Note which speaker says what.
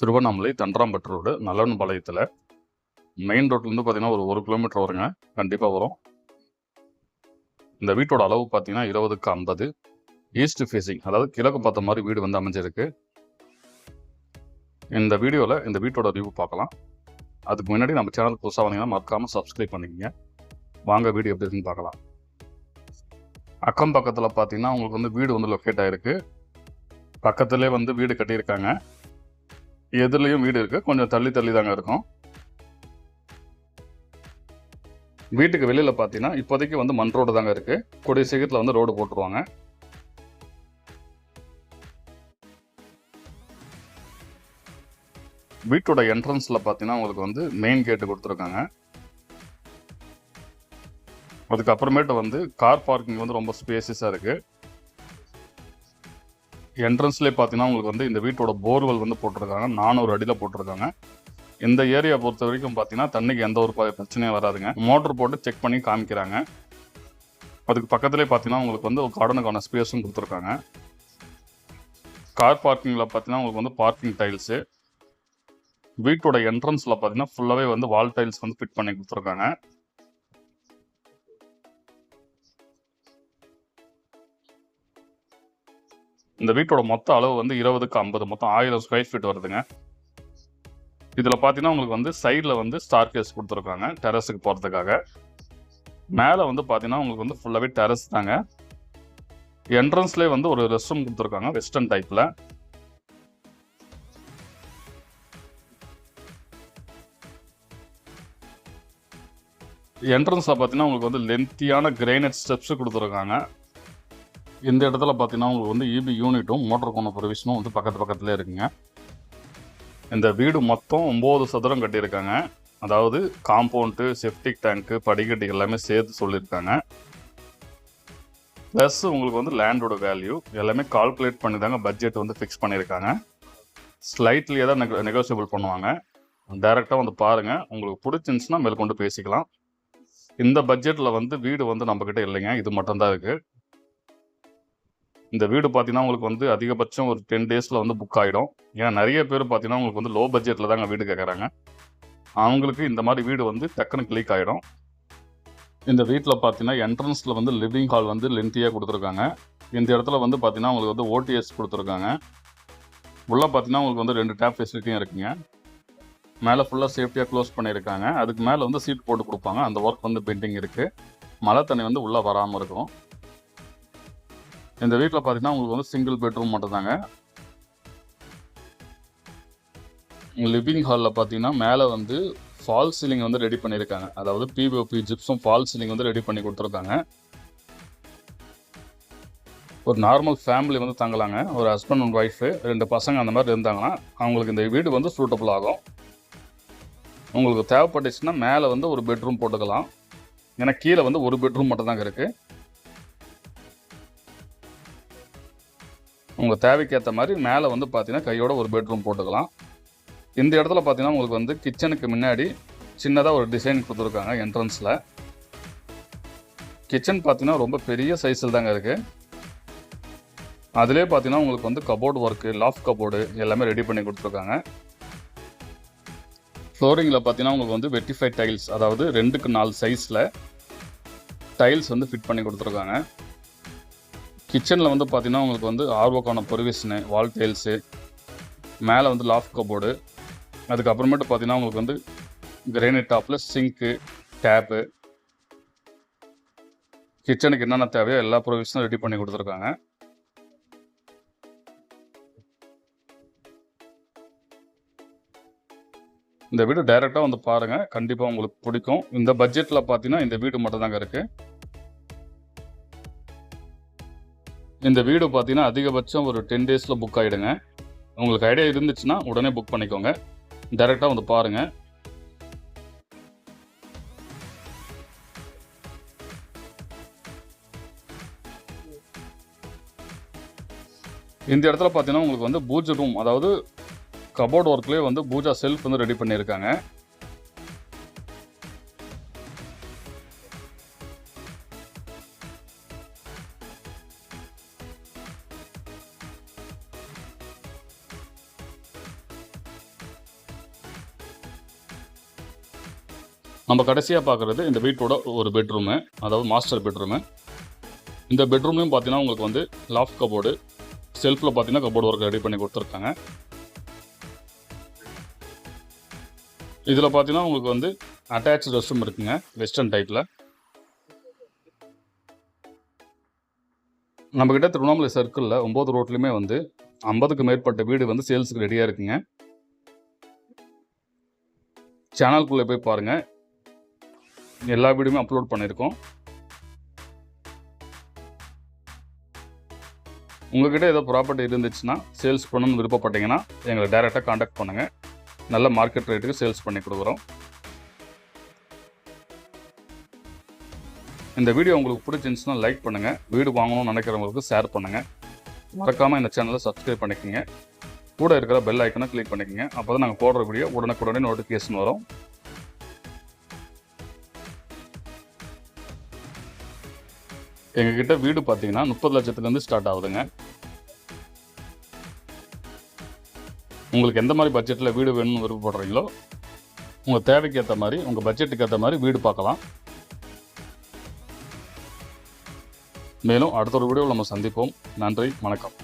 Speaker 1: Tiruvannamalai Thandarampattu road நல்லவன் பாளையத்தில் main ரோட்லேருந்து பார்த்தீங்கன்னா ஒரு ஒரு கிலோமீட்டர் வருங்க. கண்டிப்பாக வரும். இந்த வீட்டோட அளவு பார்த்தீங்கன்னா இருபதுக்கு ஐம்பது. ஈஸ்ட் ஃபேஸிங் அதாவது கிழக்கு பார்த்த மாதிரி வீடு வந்து அமைஞ்சிருக்கு. இந்த வீடியோவில் இந்த வீட்டோட ரிவ்யூ பார்க்கலாம். அதுக்கு முன்னாடி நம்ம சேனல் புதுசாக வந்தீங்கன்னா மறக்காமல் சப்ஸ்கிரைப் பண்ணிக்கங்க. வாங்க வீடியோ எப்படி இருக்குன்னு பார்க்கலாம். அக்கம் பக்கத்தில் பார்த்தீங்கன்னா உங்களுக்கு வந்து வீடு வந்து லொக்கேட் ஆகிருக்கு பக்கத்துலேயே வந்து வீடு கட்டியிருக்காங்க. எதுலேயும் வீடு இருக்குது கொஞ்சம் தள்ளி தள்ளி தாங்க இருக்கும். வீட்டுக்கு வெளியில் பார்த்தீங்கன்னா இப்போதைக்கு வந்து மண் ரோடு தாங்க இருக்குது கூடிய சீக்கிரத்தில் வந்து ரோடு போட்டுருவாங்க. வீட்டோட என்ட்ரன்ஸில் பார்த்தீங்கன்னா உங்களுக்கு வந்து மெயின் கேட்டு கொடுத்துருக்காங்க. அதுக்கப்புறமேட்டு வந்து கார் பார்க்கிங் வந்து ரொம்ப ஸ்பேசியஸாக இருக்குது என்ட்ரன்ஸ்லேயே பார்த்தீங்கன்னா உங்களுக்கு வந்து இந்த வீட்டோட போர்வெல் வந்து போட்டிருக்காங்க. நானூறு அடியில் போட்டிருக்காங்க. இந்த ஏரியா பொறுத்த வரைக்கும் பார்த்தீங்கன்னா தண்ணிக்கு எந்த ஒரு ப- பிரச்சனையும் வராதுங்க. மோட்டர் போட்டு செக் பண்ணி காமிக்கிறாங்க. அதுக்கு பக்கத்துலேயே பார்த்தீங்கன்னா உங்களுக்கு வந்து ஒரு கார்டனுக்கான ஸ்பேஸும் கொடுத்துருக்காங்க. கார் பார்க்கிங்கில் பார்த்தீங்கன்னா உங்களுக்கு வந்து பார்க்கிங் டைல்ஸு வீட்டோட என்ட்ரன்ஸில் பார்த்தீங்கன்னா ஃபுல்லாகவே வந்து வால் டைல்ஸ் வந்து ஃபிட் பண்ணி கொடுத்துருக்காங்க. இந்த வீட்டோட மொத்த அளவு வந்து இருபதுக்கு ஐம்பது மொத்தம் ஆயிரம் ஸ்கொயர் ஃபீட் வருதுங்க. இதில் பார்த்தீங்கன்னா உங்களுக்கு வந்து சைடில் வந்து ஸ்டார் கேஸ் கொடுத்துருக்காங்க டெரஸுக்கு போகிறதுக்காக மேலே வந்து பார்த்தீங்கன்னா உங்களுக்கு வந்து ஃபுல்லாகவே டெரஸ் தாங்க. என்ட்ரன்ஸ்லேயே வந்து ஒரு ரெஸ்ட் ரூம் கொடுத்துருக்காங்க வெஸ்டர்ன் டைப்பில் என்ட்ரன்ஸில் பார்த்தீங்கன்னா உங்களுக்கு வந்து லென்த்தியான கிரைனட் ஸ்டெப்ஸ் கொடுத்துருக்காங்க. இந்த இடத்துல பார்த்தீங்கன்னா உங்களுக்கு வந்து இபி யூனிட்டும் மோட்டர் கோண ப்ரொவிஷனும் வந்து பக்கத்து பக்கத்துலேயே இருக்குங்க. இந்த வீடு மொத்தம் ஒம்பது சதுரம் கட்டியிருக்காங்க. அதாவது காம்பவுண்டு செப்டிக் டேங்க்கு படிக்கட்டு எல்லாமே சேர்த்து சொல்லியிருக்காங்க. ப்ளஸ் உங்களுக்கு வந்து லேண்டோட வேல்யூ எல்லாமே கால்குலேட் பண்ணி தாங்க பட்ஜெட் வந்து ஃபிக்ஸ் பண்ணியிருக்காங்க. ஸ்லைட்லியே தான் நெக நெகோசியபிள் பண்ணுவாங்க. டைரெக்டாக வந்து பாருங்கள் உங்களுக்கு பிடிச்சிருந்துச்சுன்னா மேற்கொண்டு பேசிக்கலாம். இந்த பட்ஜெட்டில் வந்து வீடு வந்து நம்மக்கிட்ட இல்லைங்க. இது மட்டும்தான் இருக்குது இந்த வீடு பார்த்தீங்கன்னா உங்களுக்கு வந்து அதிகபட்சம் ஒரு டென் டேஸில் வந்து புக் ஆகிடும் ஏன்னா நிறைய பேர் பார்த்தீங்கன்னா உங்களுக்கு வந்து லோ பட்ஜெட்டில் தாங்க வீடு கேட்குறாங்க அவங்களுக்கு இந்த மாதிரி வீடு வந்து டக்குன்னு கிளிக் ஆகிடும் இந்த வீட்டில் பார்த்தீங்கன்னா என்ட்ரன்ஸில் வந்து லிவிங் ஹால் வந்து லென்த்தியாக கொடுத்துருக்காங்க. இந்த இடத்துல வந்து பார்த்தீங்கன்னா உங்களுக்கு வந்து ஓடிஎஸ் கொடுத்துருக்காங்க. உள்ளே பார்த்தீங்கன்னா உங்களுக்கு வந்து ரெண்டு டேப் ஃபெசிலிட்டியும் இருக்குங்க. மேலே ஃபுல்லாக சேஃப்டியாக க்ளோஸ் பண்ணியிருக்காங்க. அதுக்கு மேலே வந்து சீட் போட்டு கொடுப்பாங்க. அந்த ஒர்க் வந்து பெண்டிங் இருக்குது மழை தண்ணி வந்து உள்ளே வராமல் இருக்கும். இந்த வீட்டில் பார்த்தீங்கன்னா உங்களுக்கு வந்து சிங்கிள் பெட்ரூம் மட்டும் தாங்க லிவிங் ஹாலில் பார்த்தீங்கன்னா மேலே வந்து ஃபால் சீலிங் வந்து ரெடி பண்ணியிருக்காங்க அதாவது பிபிஓபி ஜிப்ஸும் ஃபால் சீலிங் வந்து ரெடி பண்ணி கொடுத்துருக்காங்க. ஒரு நார்மல் ஃபேமிலி வந்து தங்கலாங்க. ஒரு ஹஸ்பண்ட் அண்ட் ஒய்ஃபு ரெண்டு பசங்க அந்த மாதிரி இருந்தாங்கன்னா அவங்களுக்கு இந்த வீடு வந்து சூட்டபுள் ஆகும். உங்களுக்கு தேவைப்பட்டுச்சுன்னா மேலே வந்து ஒரு பெட்ரூம் போட்டுக்கலாம். ஏன்னா கீழே வந்து ஒரு பெட்ரூம் மட்டும் தாங்க இருக்குது உங்கள் தேவைக்கு ஏற்ற மாதிரி மேலே வந்து பார்த்தீங்கன்னா கையோட ஒரு பெட்ரூம் போட்டுக்கலாம். இந்த இடத்துல பார்த்தீங்கன்னா உங்களுக்கு வந்து கிச்சனுக்கு முன்னாடி சின்னதாக ஒரு டிசைன் கொடுத்துருக்காங்க என்ட்ரன்ஸில் கிச்சன் பார்த்தீங்கன்னா ரொம்ப பெரிய சைஸில் தாங்க இருக்குது அதிலே பார்த்தீங்கன்னா உங்களுக்கு வந்து கபோர்டு ஒர்க்கு லாஃப்ட் கபோர்டு எல்லாமே ரெடி பண்ணி கொடுத்துருக்காங்க. ஃப்ளோரிங்கில் பார்த்தீங்கன்னா உங்களுக்கு வந்து வெட்டிஃபைட் டைல்ஸ் அதாவது ரெண்டுக்கு நாலு சைஸில் டைல்ஸ் வந்து ஃபிட் பண்ணி கொடுத்துருக்காங்க. கிச்சனில் வந்து பார்த்திங்கன்னா உங்களுக்கு வந்து ஆர்வோக்கான ப்ரொவிஷனு வால் டைல்ஸு மேலே வந்து லாஃப்ட் கபோர்டு அதுக்கப்புறமேட்டு பார்த்தீங்கன்னா உங்களுக்கு வந்து கிரைனைட் டாப்பில் சிங்க்கு டேப்பு கிச்சனுக்கு என்னென்ன தேவையோ எல்லா ப்ரொவிஷனும் ரெடி பண்ணி கொடுத்துருக்காங்க. இந்த வீடு டைரெக்டாக வந்து பாருங்கள் கண்டிப்பாக உங்களுக்கு பிடிக்கும். இந்த பட்ஜெட்டில் பார்த்தீங்கன்னா இந்த வீடு மட்டும் தாங்க இருக்குது இந்த வீடு பார்த்தீங்கன்னா அதிகபட்சம் ஒரு டென் டேஸில் புக் ஆகிடுங்க உங்களுக்கு ஐடியா இருந்துச்சுன்னா உடனே புக் பண்ணிக்கோங்க. டைரெக்டாக வந்து பாருங்கள் இந்த இடத்துல பார்த்தீங்கன்னா உங்களுக்கு வந்து பூஜை ரூம் அதாவது கபோர்ட் ஒர்க்லேயே வந்து பூஜா செல்ஃப் வந்து ரெடி பண்ணியிருக்காங்க. நம்ம கடைசியாக பார்க்குறது இந்த வீட்டோட ஒரு பெட்ரூமு அதாவது மாஸ்டர் பெட்ரூமு இந்த பெட்ரூம்லையும் பார்த்தீங்கன்னா உங்களுக்கு வந்து லாஃப்ட் கபோர்டு செல்ஃபில் பார்த்தீங்கன்னா கபோர்டு ஒர்க் ரெடி பண்ணி கொடுத்துருக்காங்க. இதில் பார்த்தீங்கன்னா உங்களுக்கு வந்து அட்டாச் ரெஸ்ட் ரூம் இருக்குங்க வெஸ்டர்ன் டைப்பில் நம்மக்கிட்ட திருவண்ணாமலை சர்க்கிளில் ஒம்பது ரோட்லையுமே வந்து ஐம்பதுக்கு மேற்பட்ட வீடு வந்து சேல்ஸுக்கு ரெடியாக இருக்குங்க. சேனல்குள்ளே போய் பாருங்கள் எல்லா வீடியோமே அப்லோட் பண்ணியிருக்கோம். உங்கள்கிட்ட ஏதோ ப்ராப்பர்ட்டி இருந்துச்சுன்னா சேல்ஸ் பண்ணணும்னு விருப்பப்பட்டீங்கன்னா எங்களை டைரெக்டாக காண்டாக்ட் பண்ணுங்கள் நல்ல மார்க்கெட் ரேட்டுக்கு சேல்ஸ் பண்ணி கொடுக்குறோம். இந்த வீடியோ உங்களுக்கு பிடிச்சிருந்துச்சுன்னா லைக் பண்ணுங்கள் வீடு வாங்கணும்னு நினைக்கிறவங்களுக்கு ஷேர் பண்ணுங்கள் மறக்காமல் இந்த சேனலை சப்ஸ்கிரைப் பண்ணிக்கோங்க. கூட இருக்கிற பெல் ஐக்கனை கிளிக் பண்ணிக்கோங்க. அப்போ தான் நாங்கள் போடுற வீடியோ உடனுக்குடனே நோட்டிஃபிகேஷன் வரும். எங்ககிட்ட வீடு பார்த்தீங்கன்னா முப்பது லட்சத்துலேருந்து ஸ்டார்ட் ஆகுதுங்க. உங்களுக்கு எந்த மாதிரி பட்ஜெட்டில் வீடு வேணும்னு விருப்பப்படுறீங்களோ உங்கள் தேவைக்கு ஏற்ற மாதிரி உங்கள் பட்ஜெட்டுக்கு ஏற்ற மாதிரி வீடு பார்க்கலாம் மேலும் அடுத்த ஒரு வீடியோவில் நம்ம சந்திப்போம். நன்றி வணக்கம்.